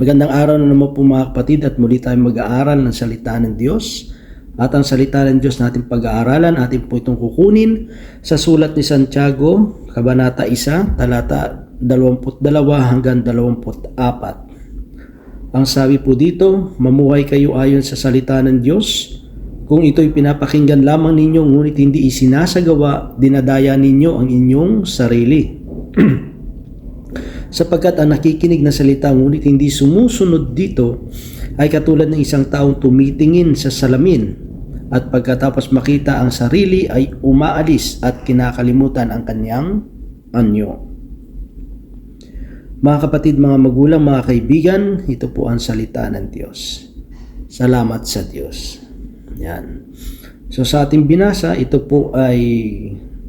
Magandang araw na naman po mga kapatid at muli tayong mag-aaral ng salita ng Diyos. At ang salita ng Diyos natin pag-aaralan, atin po itong kukunin sa sulat ni Santiago, Kabanata 1, talata 22 hanggang 24. Ang sabi po dito, mamuhay kayo ayon sa salita ng Diyos. Kung ito'y pinapakinggan lamang ninyo, ngunit hindi isinasagawa, dinadaya ninyo ang inyong sarili. sapagkat ang nakikinig na salita ngunit hindi sumusunod dito ay katulad ng isang taong tumitingin sa salamin at pagkatapos makita ang sarili ay umaalis at kinakalimutan ang kanyang anyo. Mga kapatid, mga magulang, mga kaibigan, ito po ang salita ng Diyos. Salamat sa Diyos. Yan. So sa ating binasa, ito po ay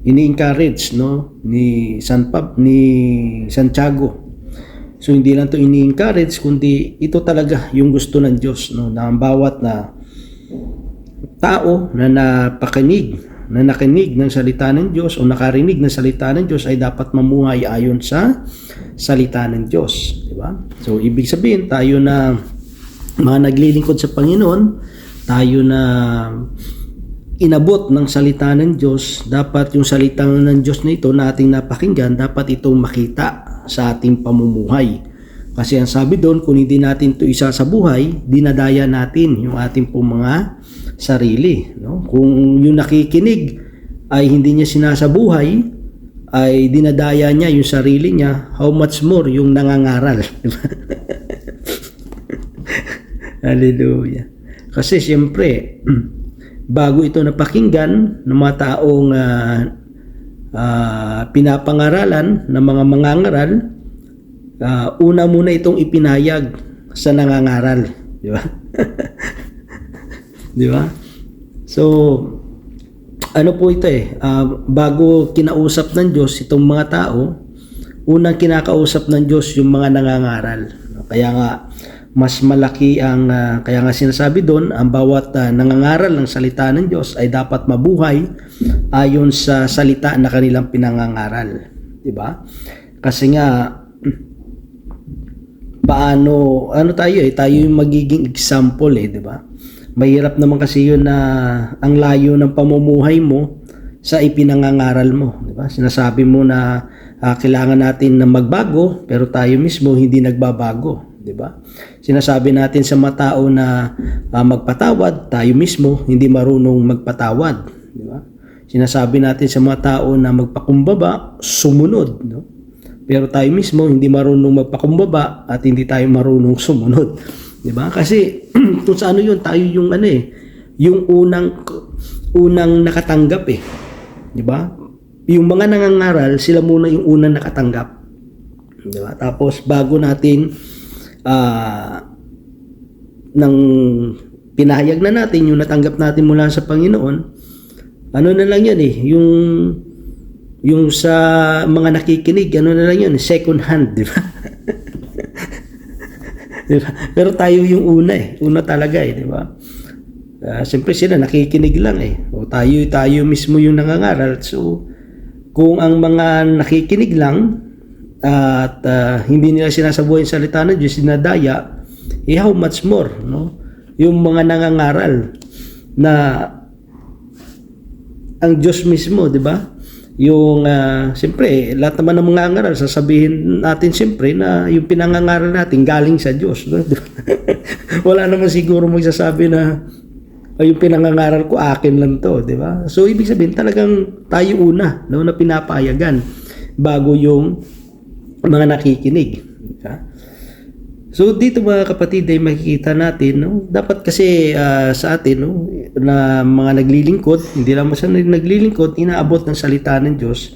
ini-encourage no ni San Pab ni Santiago. So hindi lang to ini-encourage kundi ito talaga yung gusto ng Diyos no na ang bawat na tao na napakinig na nakinig ng salita ng Diyos o nakarinig ng salita ng Diyos ay dapat mamuhay ayon sa salita ng Diyos, di ba? So ibig sabihin tayo na mga naglilingkod sa Panginoon, tayo na inabot ng salita ng Diyos, dapat yung salita ng Diyos na ito na ating napakinggan, dapat itong makita sa ating pamumuhay. Kasi ang sabi doon, kung hindi natin ito isa sa buhay, dinadaya natin yung ating pong mga sarili. No? Kung yung nakikinig ay hindi niya sinasabuhay, ay dinadaya niya yung sarili niya, how much more yung nangangaral. Di ba? Hallelujah. Kasi siyempre, bago ito napakinggan ng mga taong uh, uh, pinapangaralan ng mga mangangaral, uh, una muna itong ipinayag sa nangangaral. Di ba? Di ba? So, ano po ito eh, uh, bago kinausap ng Diyos itong mga tao, unang kinakausap ng Diyos yung mga nangangaral. Kaya nga, mas malaki ang uh, kaya nga sinasabi doon ang bawat uh, nangangaral ng salita ng Diyos ay dapat mabuhay ayon sa salita na kanilang pinangangaral, 'di ba? Kasi nga paano ano tayo eh tayo yung magiging example eh, 'di ba? Mahirap naman kasi yun na ang layo ng pamumuhay mo sa ipinangangaral mo, 'di ba? Sinasabi mo na uh, kailangan natin na magbago pero tayo mismo hindi nagbabago, 'di ba? Sinasabi natin sa mga tao na uh, magpatawad, tayo mismo hindi marunong magpatawad, di ba? Sinasabi natin sa mga tao na magpakumbaba, sumunod, no? Pero tayo mismo hindi marunong magpakumbaba at hindi tayo marunong sumunod, di ba? Kasi kung sa ano 'yun, tayo yung ano eh, yung unang unang nakatanggap eh. Di ba? Yung mga nangangaral, sila muna yung unang nakatanggap. Di ba? Tapos bago natin uh, nang pinahayag na natin yung natanggap natin mula sa Panginoon, ano na lang yan eh, yung yung sa mga nakikinig, ano na lang yan, second hand, di ba? di ba? Pero tayo yung una eh, una talaga eh, di ba? Uh, Siyempre sila nakikinig lang eh. O tayo, tayo mismo yung nangangaral. So, kung ang mga nakikinig lang, at uh, hindi nila sinasabuhay yung salita ng Diyos, sinadaya, eh how much more, no? Yung mga nangangaral na ang Diyos mismo, di ba? Yung, uh, siyempre, lahat naman ng mga ngaral, sasabihin natin siyempre na yung pinangangaral natin galing sa Diyos. No? Wala naman siguro magsasabi na ay, yung pinangangaral ko akin lang to, di ba? So, ibig sabihin, talagang tayo una, no, na pinapayagan bago yung mga nakikinig. Ha? So dito mga kapatid ay makikita natin no dapat kasi uh, sa atin no na mga naglilingkod hindi lang sa naglilingkod inaabot ng salita ng Diyos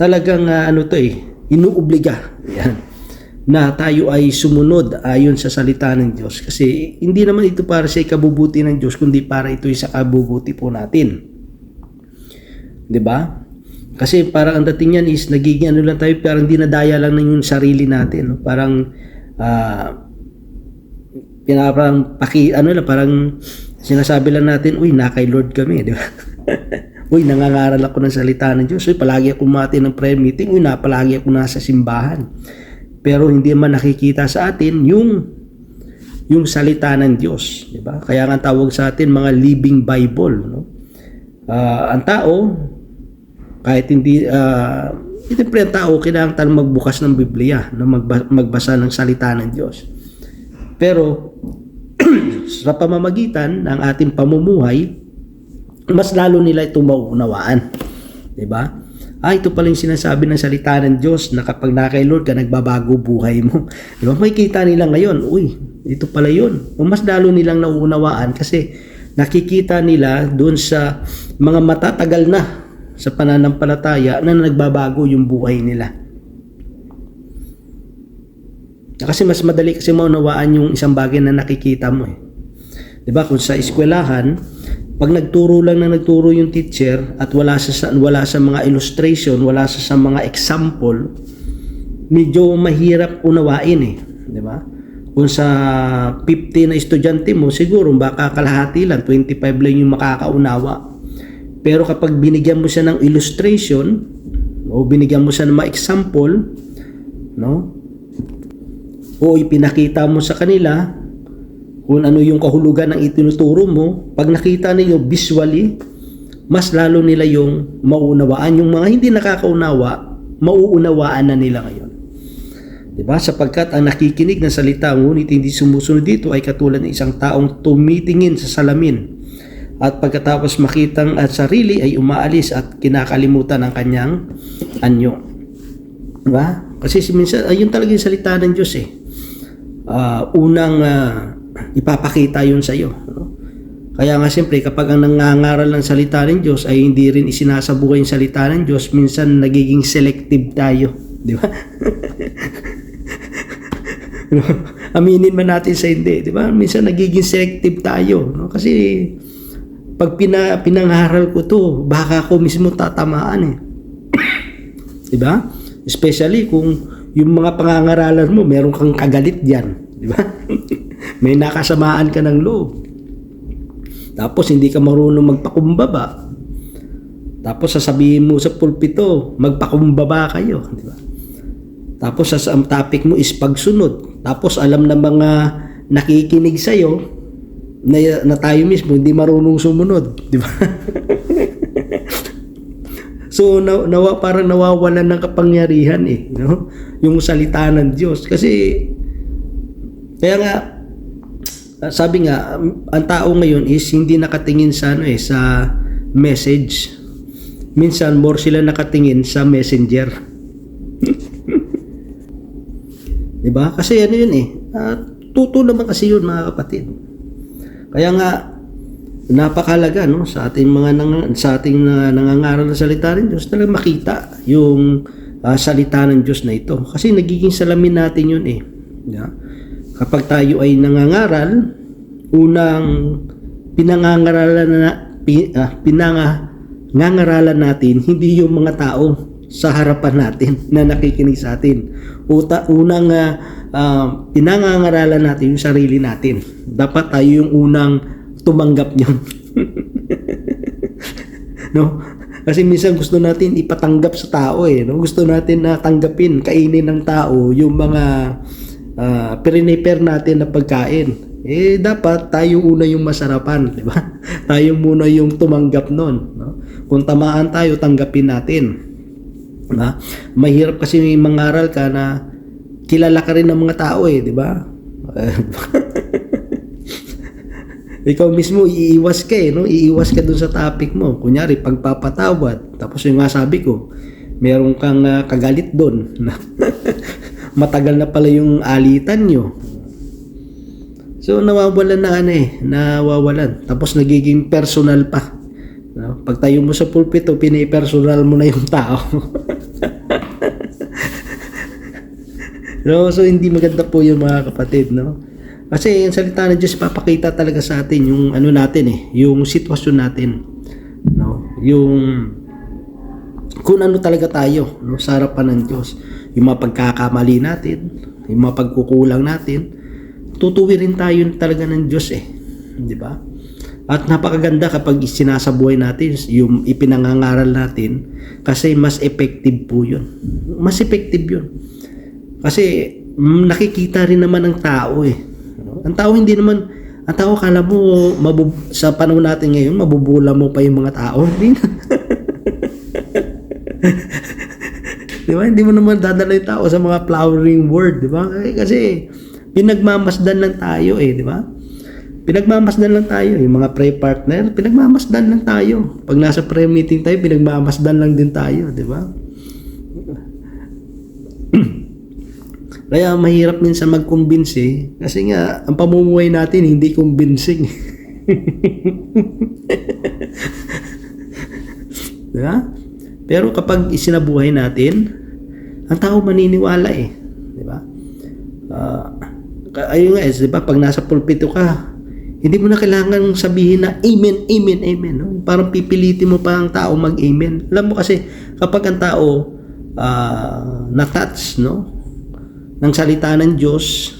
talagang uh, ano to eh inuobliga yan na tayo ay sumunod ayon sa salita ng Diyos kasi hindi naman ito para sa ikabubuti ng Diyos kundi para ito sa kabubuti po natin 'di ba kasi parang ang dating yan is nagiging ano lang tayo, parang dinadaya lang ng yung sarili natin. No? Parang, uh, parang paki, ano lang, parang sinasabi lang natin, uy, na kay Lord kami, di ba? uy, nangangaral ako ng salita ng Diyos. Uy, palagi ako mati ng prayer meeting. Uy, na, palagi ako nasa simbahan. Pero hindi man nakikita sa atin yung yung salita ng Diyos, di ba? Kaya nga tawag sa atin mga living Bible, no? Ah, ang tao kahit hindi uh, siyempre ang tao kailangan tayong magbukas ng Biblia, no? Magba- magbasa ng salita ng Diyos. Pero sa pamamagitan ng ating pamumuhay, mas lalo nila ito mauunawaan. 'Di ba? Ah, ito pala yung sinasabi ng salita ng Diyos na kapag na kay Lord ka, nagbabago buhay mo. Di ba? Makikita nila ngayon, uy, ito pala yun. Mas lalo nilang nauunawaan kasi nakikita nila doon sa mga matatagal na sa pananampalataya na nagbabago yung buhay nila. Kasi mas madali kasi maunawaan yung isang bagay na nakikita mo eh. 'Di ba? Kung sa eskwelahan, pag nagturo lang na nagturo yung teacher at wala sa wala sa mga illustration, wala sa, sa mga example, medyo mahirap unawain eh, 'di ba? Kung sa 50 na estudyante mo, siguro baka kalahati lang, 25 lang yung makakaunawa. Pero kapag binigyan mo siya ng illustration o binigyan mo siya ng mga example, no? O ipinakita mo sa kanila kung ano yung kahulugan ng itinuturo mo, pag nakita nila visually, mas lalo nila yung mauunawaan. Yung mga hindi nakakaunawa, mauunawaan na nila ngayon. Diba? Sapagkat ang nakikinig ng salita, ngunit hindi sumusunod dito ay katulad ng isang taong tumitingin sa salamin at pagkatapos makitang at sarili ay umaalis at kinakalimutan ang kanyang anyo. Diba? Kasi si minsan, ayun talaga yung salita ng Diyos eh. Uh, unang uh, ipapakita yun sa iyo. No? Kaya nga siyempre kapag ang nangangaral ng salita ng Diyos ay hindi rin isinasabuhay yung salita ng Diyos, minsan nagiging selective tayo. Di ba? Aminin man natin sa hindi. Di ba? Minsan nagiging selective tayo. No? Kasi pag pina, pinangaral ko to, baka ako mismo tatamaan eh. di ba? Especially kung yung mga pangangaralan mo, meron kang kagalit diyan, di ba? May nakasamaan ka ng loob. Tapos hindi ka marunong magpakumbaba. Tapos sasabihin mo sa pulpito, magpakumbaba kayo, di ba? Tapos sa topic mo is pagsunod. Tapos alam ng mga nakikinig sa iyo na, na tayo mismo hindi marunong sumunod, di ba? so na, nawa parang nawawalan ng kapangyarihan eh, no? Yung salita ng Diyos kasi kaya nga sabi nga ang tao ngayon is hindi nakatingin sa ano eh sa message. Minsan more sila nakatingin sa messenger. 'Di ba? Kasi ano 'yun eh. Uh, tuto naman kasi 'yun mga kapatid. Kaya nga napakalaga no sa ating mga nang, sa ating uh, nangangaral ng salita ng Diyos talaga makita yung uh, salita ng Diyos na ito. Kasi nagiging salamin natin yun eh. Yeah? kapag tayo ay nangangaral unang pinangangaralan na pi, uh, pinangangaralan natin hindi yung mga tao sa harapan natin na nakikinig sa atin Uta, unang uh, uh, pinangangaralan natin yung sarili natin dapat tayo yung unang tumanggap niyon. no? Kasi minsan gusto natin ipatanggap sa tao eh, no? Gusto natin na tanggapin, kainin ng tao yung mga uh, prepare natin na pagkain. Eh dapat tayo una yung masarapan, di ba? tayo muna yung tumanggap noon, no? Kung tamaan tayo, tanggapin natin. Na? Mahirap kasi mangaral ka na kilala ka rin ng mga tao eh, di ba? ikaw mismo iiwas ka eh, no? Iiwas ka dun sa topic mo. Kunyari, pagpapatawad. Tapos yung nga sabi ko, meron kang uh, kagalit doon. Matagal na pala yung alitan nyo. So, nawawalan na ano eh, nawawalan. Tapos nagiging personal pa. No? Pag tayo mo sa pulpito, pinipersonal mo na yung tao. no? So, hindi maganda po yung mga kapatid, no? Kasi yung salita ng Diyos papakita talaga sa atin yung ano natin eh, yung sitwasyon natin. No? Yung kung ano talaga tayo no, sa harapan ng Diyos. Yung mga pagkakamali natin, yung mga pagkukulang natin, tutuwirin tayo talaga ng Diyos eh. Di ba? At napakaganda kapag sinasabuhay natin yung ipinangangaral natin kasi mas effective po yun. Mas effective yun. Kasi mm, nakikita rin naman ng tao eh. No? no? Ang tao hindi naman ang tao kala mo mabub, sa panahon natin ngayon mabubula mo pa yung mga tao. Hindi na. di ba? Hindi mo naman dadala yung tao sa mga flowering word, di ba? Eh, Kasi pinagmamasdan lang tayo eh, di ba? Pinagmamasdan lang tayo, yung mga prayer partner, pinagmamasdan lang tayo. Pag nasa prayer meeting tayo, pinagmamasdan lang din tayo, di ba? Kaya mahirap minsan mag-convince eh. Kasi nga, ang pamumuhay natin hindi convincing. diba? Pero kapag isinabuhay natin, ang tao maniniwala eh. Diba? Ka- ayun nga, diba? Pag nasa pulpito ka, hindi mo na kailangan sabihin na amen, amen, amen. No? Parang pipilitin mo pa ang tao mag-amen. Alam mo kasi, kapag ang tao ah, na-touch, no? Ng salita ng Diyos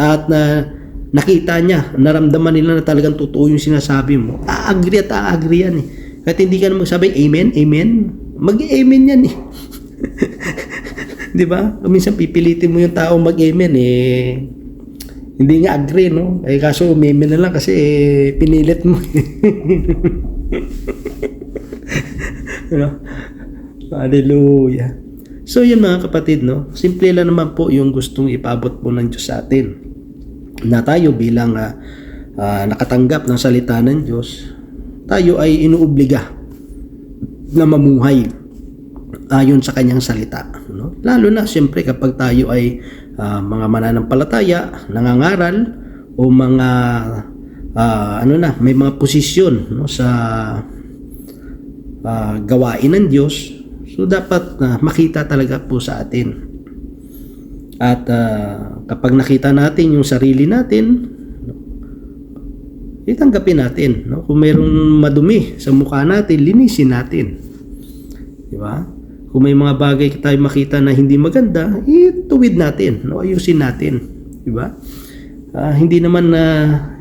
at na nakita niya, naramdaman nila na talagang totoo yung sinasabi mo, aagree at aagree yan eh. Kahit hindi ka na magsabi, amen, amen, mag-amen yan eh. Di ba? Minsan pipilitin mo yung tao mag-amen eh. Hindi nga agree, no? Eh kaso amen na lang kasi eh, pinilit mo. Ano? Hallelujah. So yun mga kapatid, no? Simple lang naman po yung gustong ipabot po ng Diyos sa atin. Na tayo bilang ah, ah, nakatanggap ng salita ng Diyos, tayo ay inuobliga na mamuhay ayon sa kanyang salita. No? Lalo na siyempre kapag tayo ay ah, mga mananampalataya, nangangaral, o mga ah, ano na, may mga posisyon no, sa ah, gawain ng Diyos, so dapat na makita talaga po sa atin. At ah, kapag nakita natin yung sarili natin, itanggapin natin. No? Kung mayroong madumi sa mukha natin, linisin natin. Di ba? Kung may mga bagay tayo makita na hindi maganda, ituwid natin, no? ayusin natin. Di ba? Ah, hindi naman na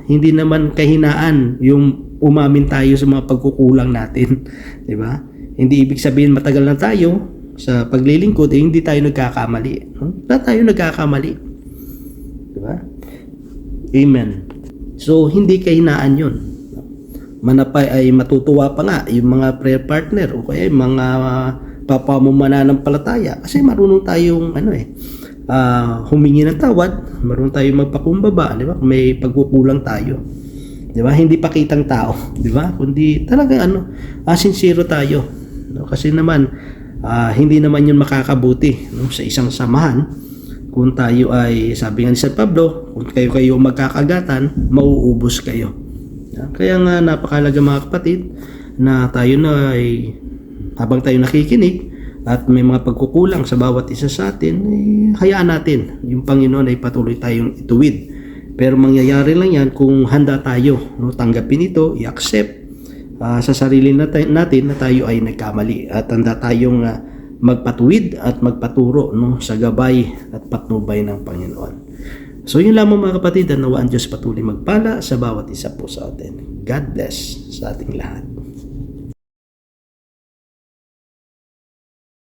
hindi naman kahinaan yung umamin tayo sa mga pagkukulang natin, 'di ba? Hindi ibig sabihin matagal na tayo sa paglilingkod eh hindi tayo nagkakamali. No? Wala tayo nagkakamali. 'Di ba? Amen. So hindi kahinaan 'yun. Manapay ay matutuwa pa nga yung mga prayer partner o kaya yung mga papamumanampalataya kasi marunong tayong ano eh ah, humingi ng tawad, marunong tayo magpakumbaba, di ba? May pagkukulang tayo. Di ba? Hindi pakitang tao, di ba? Kundi talagang ano, ah, sincere tayo. Kasi naman, ah, hindi naman yun makakabuti no? sa isang samahan kung tayo ay, sabi nga ni San Pablo, kung kayo kayo magkakagatan, mauubos kayo. Yeah? Kaya nga napakalaga mga kapatid na tayo na ay habang tayo nakikinig at may mga pagkukulang sa bawat isa sa atin, eh, hayaan natin. Yung Panginoon ay patuloy tayong ituwid. Pero mangyayari lang yan kung handa tayo, no, tanggapin ito, i-accept ah, sa sarili natin, natin na tayo ay nagkamali at handa tayong ah, magpatuwid at magpaturo no, sa gabay at patnubay ng Panginoon. So yun lamang mga kapatid, at nawa ang Diyos patuloy magpala sa bawat isa po sa atin. God bless sa ating lahat.